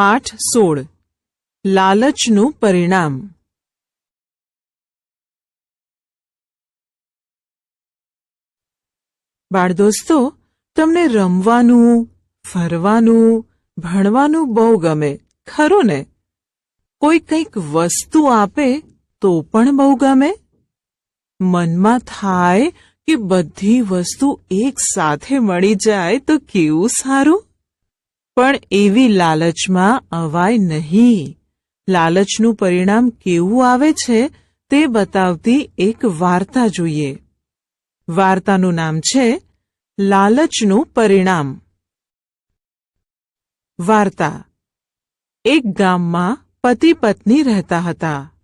પાઠ સોળ. લાલચનું પરિણામ. બાળદોસ્તો, તમને રમવાનું, ફરવાનું, ભણવાનું બહુ ગમે, ખરું ને? કોઈ કંઈક વસ્તુ આપે તો પણ બહુ ગમે? મનમાં થાય કે બધી વસ્તુ એક સાથે મળી જાય તો કેવું સારું? પણ એવી લાલચમાં અવાય નહીં. લાલચનું પરિણામ કેવું આવે છે તે બતાવતી એક વાર્તા જોઈએ. વાર્તાનું નામ છે લાલચનું પરિણામ. વાર્તા. એક ગામમાં પતિ પત્ની રહેતા હતા.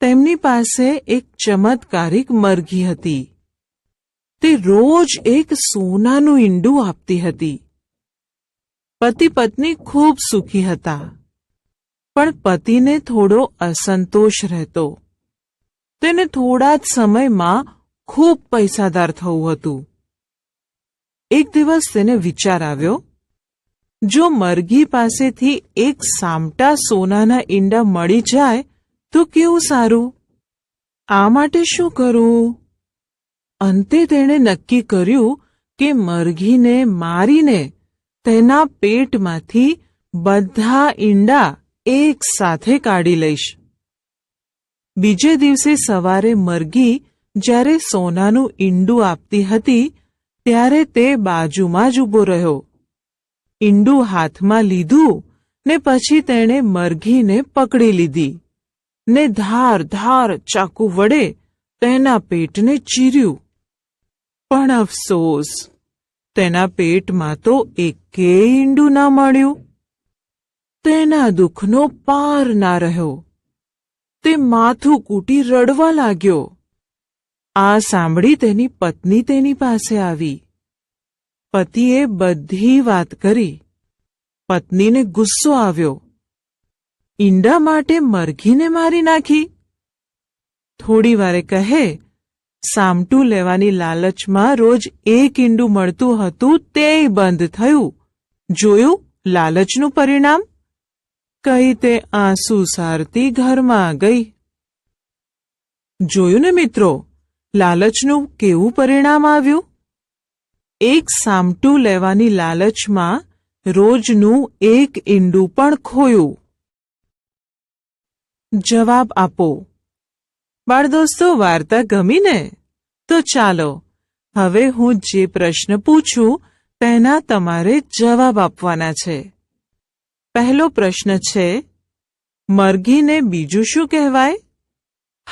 તેમની પાસે એક ચમત્કારિક મરઘી હતી. તે રોજ એક સોનાનું ઈંડું આપતી હતી. પતિ પત્ની ખૂબ સુખી હતા. પણ પતિને થોડો અસંતોષ રહેતો. તેને થોડા જ સમયમાં ખૂબ પૈસાદાર થવું હતું. એક દિવસ તેને વિચાર આવ્યો, જો મરઘી પાસેથી એક સામટા સોનાના ઈંડા મળી જાય, તો કેવું સારું? આ માટે શું કરવું અંતે તેણે નક્કી કર્યું કે મરઘીને મારીને તેના પેટમાંથી બધા ઈંડા એક સાથે કાઢી લઈશ. બીજે દિવસે સવારે મરઘી જ્યારે સોનાનું ઈંડું આપતી હતી, ત્યારે તે બાજુમાં જ ઊભો રહ્યો. ઈંડું હાથમાં લીધું ને પછી તેણે મરઘીને પકડી લીધી ને ધાર ધાર ચાકુ વડે તેના પેટને ચીર્યું. પણ અફસોસ તેના પેટમાં તો એકે ઈંડું ના મળ્યું. તેના દુઃખનો પાર ના રહ્યો. તે માથું કૂટી રડવા લાગ્યો. આ સાંભળી તેની પત્ની તેની પાસે આવી. પતિએ બધી વાત કરી. પત્નીને ગુસ્સો આવ્યો. ઈંડા માટે મરઘીને મારી નાખી. થોડી વારે કહે સામટું લેવાની લાલચમાં રોજ એક ઈંડું મળતું હતું તે બંધ થયું. જોયું લાલચનું પરિણામ? કહી તે આંસુ સારતી ઘરમાં ગઈ. જોયું ને મિત્રો, લાલચનું કેવું પરિણામ આવ્યું? એક સામટું લેવાની લાલચમાં રોજનું એક ઈંડું પણ ખોયું. જવાબ આપો. બાળદોસ્તો વાર્તા ગમી ને? તો ચાલો, હવે હું જે પ્રશ્ન પૂછું, તેના તમારે જવાબ આપવાના છે. પહેલો પ્રશ્ન છે, મરઘીને બીજું શું કહેવાય?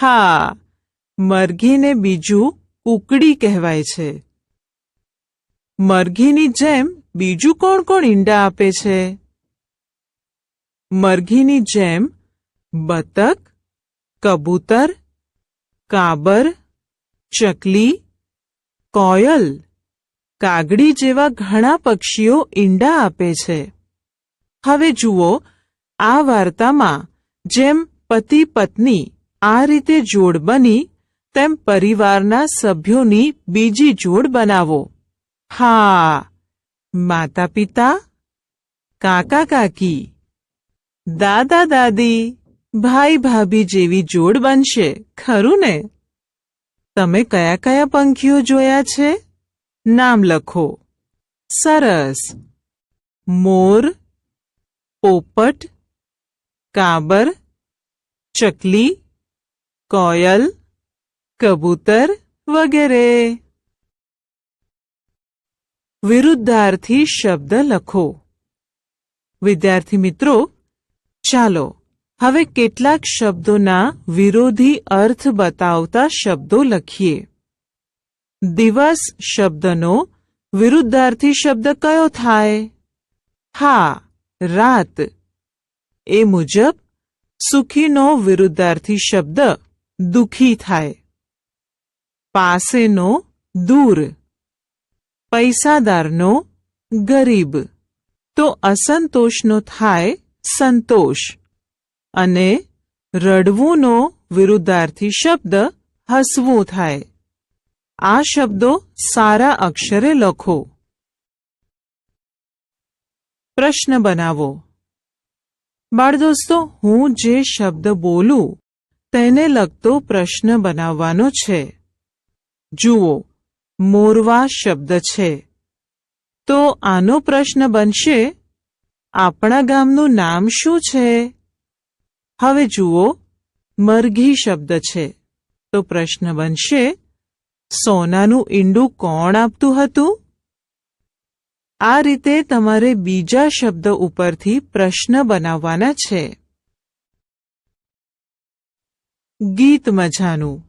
હા, મરઘીને બીજું કુકડી કહેવાય છે. મરઘીની જેમ બીજું કોણ કોણ ઈંડા આપે છે? મરઘીની જેમ બતક, કબૂતર કાબર, ચકલી, કોયલ, કાગડી જેવા ઘણા પક્ષીઓ ઈંડા આપે છે. હવે જુઓ, આ વાર્તામાં જેમ પતિ પત્ની આ રીતે જોડ બની, તેમ પરિવારના સભ્યોની બીજી જોડ બનાવો. હા માતા પિતા કાકા કાકી દાદા દાદી ભાઈ ભાભી જેવી જોડ બનશે, ખરું ને? તમે કયા કયા પંખીઓ જોયા છે? નામ લખો. સરસ. મોર, પોપટ, કાબર, ચકલી, કોયલ, કબૂતર વગેરે. વિરુદ્ધાર્થી શબ્દ લખો. વિદ્યાર્થી મિત્રો, ચાલો હવે કેટલાક શબ્દોના વિરોધી અર્થ બતાવતા શબ્દો લખીએ. દિવસ શબ્દનો વિરુદ્ધાર્થી શબ્દ કયો થાય? હા, રાત. એ મુજબ, સુખીનો વિરુદ્ધાર્થી શબ્દ દુખી થાય. પાસેનો દૂર. પૈસાદારનો ગરીબ. તો અસંતોષનો થાય સંતોષ. અને રડવુંનો વિરુદ્ધાર્થી શબ્દ હસવું થાય. આ શબ્દો સારા અક્ષરે લખો. પ્રશ્ન બનાવો. બાળદોસ્તો, હું જે શબ્દ બોલું, તેને લગતો પ્રશ્ન બનાવવાનો છે. જુઓ, મોરવા શબ્દ છે. તો આનો પ્રશ્ન બનશે, આપણા ગામનું નામ શું છે? હવે જુઓ, મરઘી શબ્દ છે. તો પ્રશ્ન બનશે, સોનાનું ઈંડું કોણ આપતું હતું? આ રીતે તમારે બીજા શબ્દ ઉપરથી પ્રશ્ન બનાવવાના છે. ગીત મજાનું.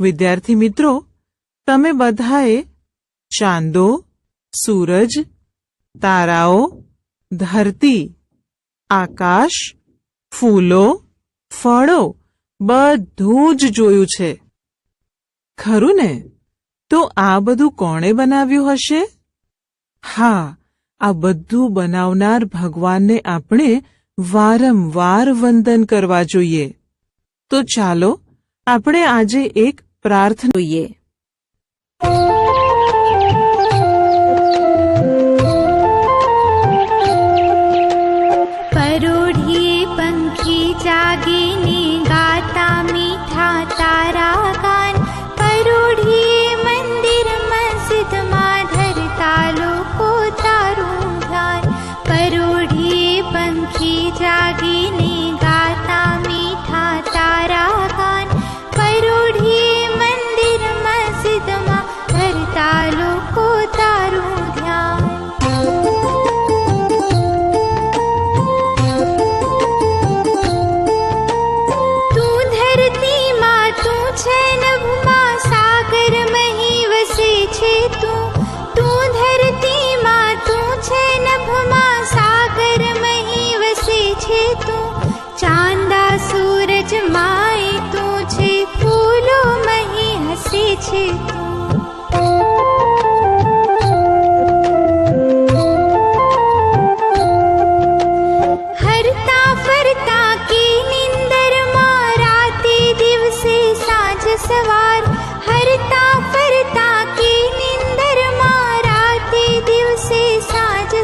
વિદ્યાર્થી મિત્રો, તમે બધાએ ચાંદો, સૂરજ, તારાઓ, ધરતી, આકાશ ફૂલો, ફળો, બધું જ જોયું છે. ખરું ને? તો આ બધું કોણે બનાવ્યું હશે? હા, આ બધું બનાવનાર ભગવાનને આપણે વારંવાર વંદન કરવા જોઈએ. તો ચાલો, આપણે આજે એક પ્રાર્થના જોઈએ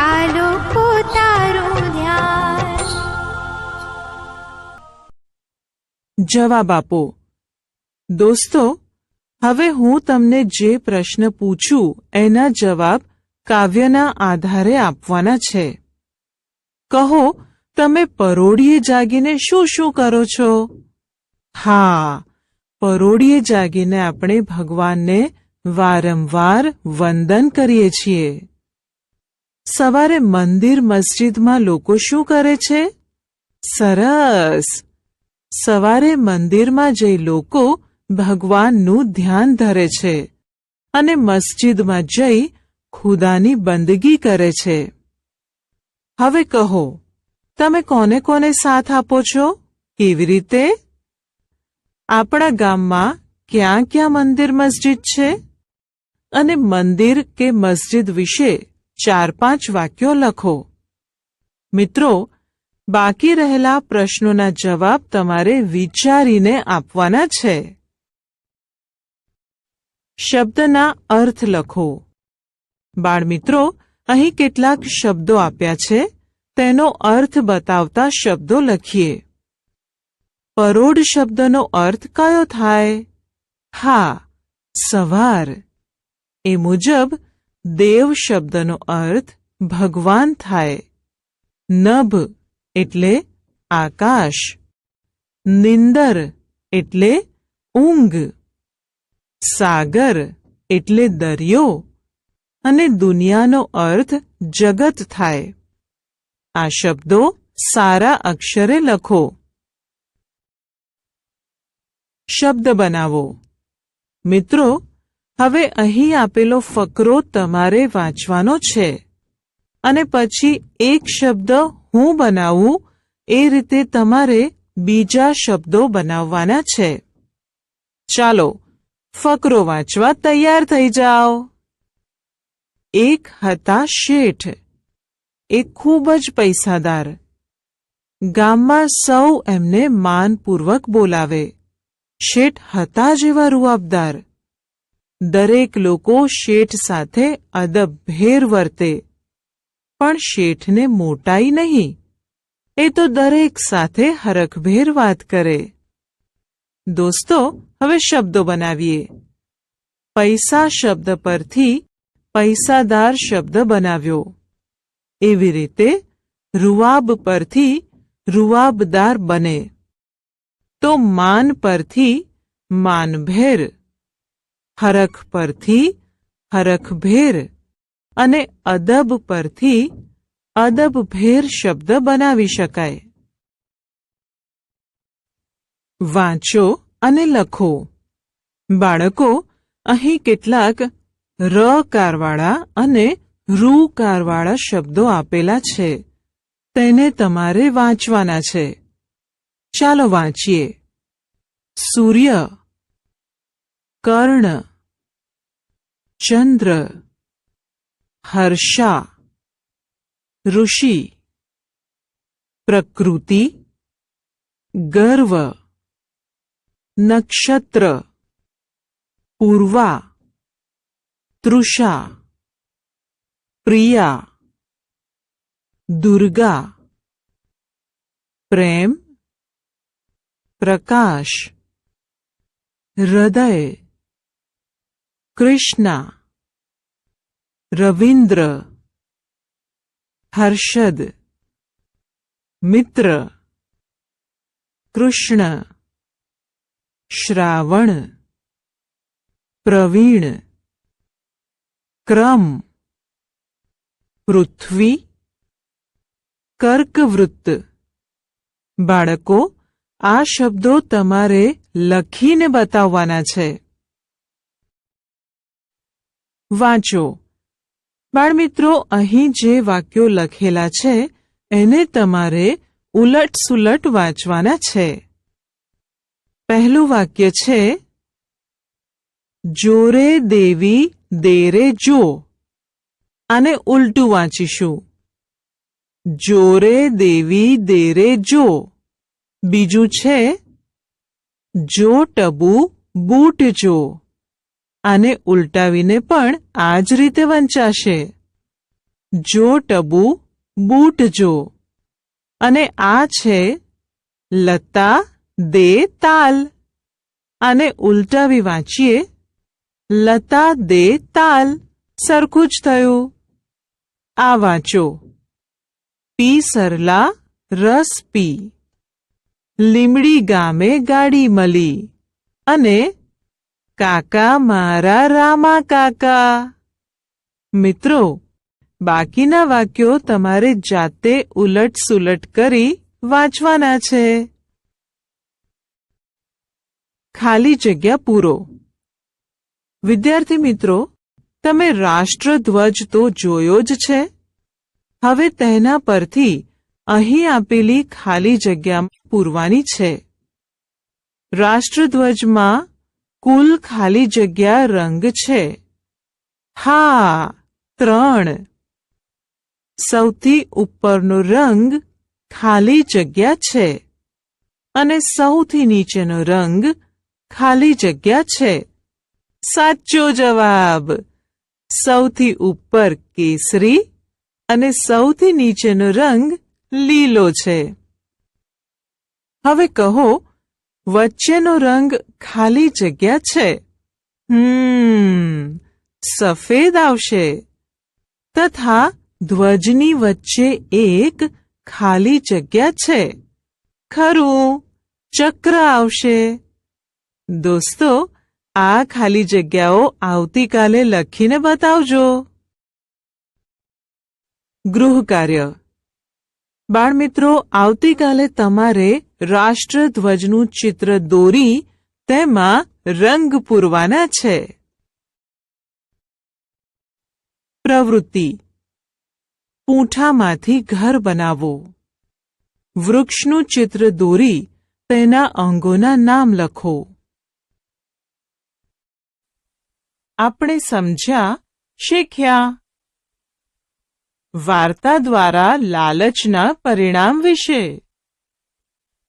ધરતા પોતારું ધ્યાન. જવાબ આપો. દોસ્તો, હવે હું તમને જે પ્રશ્ન પૂછું, એના જવાબ કાવ્યના આધારે આપવાના છે. કહો, તમે પરોડીએ જાગીને શું શું કરો છો? હા પરોડીએ જાગીને આપણે ભગવાનને વારંવાર વંદન કરીએ છીએ. સવારે મંદિર મસ્જિદમાં લોકો શું કરે છે? સરસ! સવારે મંદિરમાં જઈ લોકો ભગવાનનું ધ્યાન ધરે છે અને મસ્જિદમાં જઈ ખુદાની બંદગી કરે છે. હવે કહો, તમે કોને કોને સાથ આપો છો? કેવી રીતે? આપણા ગામમાં ક્યાં ક્યાં મંદિર મસ્જિદ છે? અને મંદિર કે મસ્જિદ વિશે ચાર પાંચ વાક્યો લખો. મિત્રો, બાકી રહેલા પ્રશ્નોના જવાબ તમારે વિચારીને આપવાના છે. શબ્દના અર્થ લખો. બાળમિત્રો, અહીં કેટલાક શબ્દો આપ્યા છે. તેનો અર્થ બતાવતા શબ્દો લખીએ. પરોઢ શબ્દનો અર્થ કયો થાય? હા, સવાર. એ મુજબ દેવ શબ્દનો અર્થ ભગવાન થાય. નભ એટલે આકાશ. નિંદર એટલે ઊંઘ. સાગર એટલે દરિયો. અને દુનિયાનો અર્થ જગત થાય. આ શબ્દો સારા અક્ષરે લખો. શબ્દ બનાવો. મિત્રો હવે અહીં આપેલો ફકરો તમારે વાંચવાનો છે. અને પછી એક શબ્દ હું બનાવું, એ રીતે તમારે બીજા શબ્દો બનાવવાના છે. ચાલો, ફકરો વાંચવા તૈયાર થઈ જાઓ. એક હતા શેઠ. એ ખૂબ જ પૈસાદાર. ગામમાં સૌ એમને માનપૂર્વક બોલાવે. શેઠ હતા જેવા રૂઆબદાર. દરેક લોકો શેઠ સાથે અદબભેર વર્તે, પણ શેઠને મોટાઈ નહીં. એ તો દરેક સાથે હરખભેર વાત કરે. દોસ્તો, હવે શબ્દો બનાવીએ. પૈસા શબ્દ પરથી પૈસાદાર શબ્દ બનાવ્યો. એવી રીતે રૂઆબ પરથી રૂઆબદાર બને. તો માન પરથી માનભેર. હરખ પરથી હરખભેર અને અદબ પરથી અદબભેર શબ્દ બનાવી શકાય. વાંચો અને લખો. બાળકો, અહીં કેટલાક ર કારવાળા અને રૂ કારવાળા શબ્દો આપેલા છે. તેને તમારે વાંચવાના છે. ચાલો વાંચીએ. સૂર્ય, કર્ણ चंद्र हर्षा ऋषि प्रकृति गर्व नक्षत्र पूर्वा तृषा प्रिया दुर्गा प्रेम प्रकाश हृदय। કૃષ્ણા, રવિન્દ્ર, હર્ષદ, મિત્ર, કૃષ્ણ, શ્રાવણ, પ્રવીણ, ક્રમ, પૃથ્વી, કર્કવૃત્ત. બાળકો, આ શબ્દો તમારે લખીને બતાવવાના છે. વાંચો. બાળમિત્રો, અહીં જે વાક્યો લખેલા છે, એને તમારે ઉલટ સુલટ વાંચવાના છે. પહેલું વાક્ય છે, જોરે દેવી, દેરે જો. આને ઉલટું વાંચીશું. જોરે દેવી, દેરે જો. બીજું છે, જો ટબુ, બૂટ જો. આને ઉલટાવીને પણ આ જ રીતે વંચાશે. જો ટબુ, બૂટ જો. અને આ છે, લતા દે તાલ. આને ઉલટાવી વાંચીએ, લતા દે તાલ. સરખું જ થયું. આ વાંચો. પી સરલા, રસ પી. લીમડી ગામે ગાડી મળી અને કાકા, મારા રામા કાકા. મિત્રો, બાકીના વાક્યો તમારે જાતે ઉલટ સુલટ કરી વાંચવાના છે. ખાલી જગ્યા પૂરો. વિદ્યાર્થી મિત્રો, તમે રાષ્ટ્રધ્વજ તો જોયો જ છે. હવે તેના પરથી અહીં આપેલી ખાલી જગ્યા પૂરવાની છે. રાષ્ટ્રધ્વજમાં કુલ ખાલી જગ્યા રંગ છે. હા, ત્રણ. સૌથી ઉપરનો રંગ ખાલી જગ્યા છે. અને સૌથી નીચેનો રંગ ખાલી જગ્યા છે. સાચો જવાબ. સૌથી ઉપર કેસરી અને સૌથી નીચેનો રંગ લીલો છે. હવે કહો વચ્ચેનો રંગ ખાલી જગ્યા છે. હમ, સફેદ આવશે. તથા ધ્વજની વચ્ચે એક ખાલી જગ્યા છે. ખરું, ચક્ર આવશે. દોસ્તો, આ ખાલી જગ્યાઓ આવતીકાલે લખીને બતાવજો. ગૃહ કાર્ય બાળમિત્રો, આવતીકાલે તમારે રાષ્ટ્રધ્વજનું ચિત્ર દોરી તેમાં રંગ પૂરવાના છે. પ્રવૃત્તિ. પૂંઠામાંથી ઘર બનાવો. વૃક્ષનું ચિત્ર દોરી તેના અંગોના નામ લખો. આપણે સમજ્યા, શીખ્યા. વાર્તા દ્વારા લાલચના પરિણામ વિશે.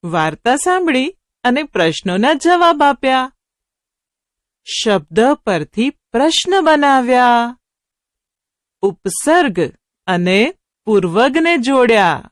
વાર્તા સાંભળી અને પ્રશ્નોના જવાબ આપ્યા. શબ્દ પરથી પ્રશ્ન બનાવ્યા. ઉપસર્ગ અને પૂર્વગને જોડ્યા.